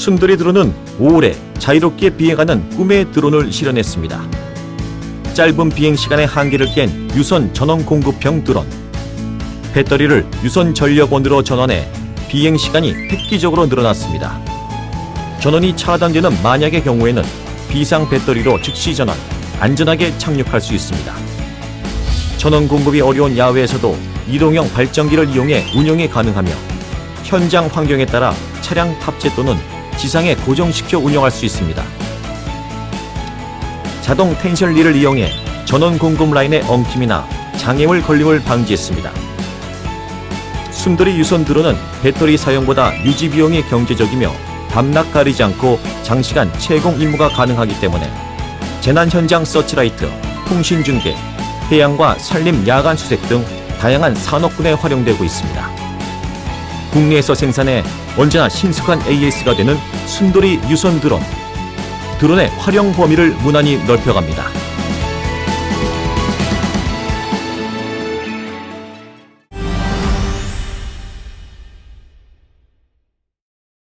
순돌이 드론은 5월에 자유롭게 비행하는 꿈의 드론을 실현했습니다. 짧은 비행 시간의 한계를 깬 유선 전원 공급형 드론. 배터리를 유선 전력원으로 전환해 비행 시간이 획기적으로 늘어났습니다. 전원이 차단되는 만약의 경우에는 비상 배터리로 즉시 전환, 안전하게 착륙할 수 있습니다. 전원 공급이 어려운 야외에서도 이동형 발전기를 이용해 운영이 가능하며 현장 환경에 따라 차량 탑재 또는 지상에 고정시켜 운영할 수 있습니다. 자동 텐션리를 이용해 전원 공급 라인의 엉킴이나 장애물 걸림을 방지했습니다. 순돌이 유선 드론은 배터리 사용보다 유지 비용이 경제적이며 밤낮 가리지 않고 장시간 채공 임무가 가능하기 때문에 재난 현장 서치라이트, 통신 중계, 해양과 산림 야간 수색 등 다양한 산업군에 활용되고 있습니다. 국내에서 생산해 언제나 신속한 AS가 되는 순돌이 유선 드론. 드론의 활용 범위를 무난히 넓혀갑니다.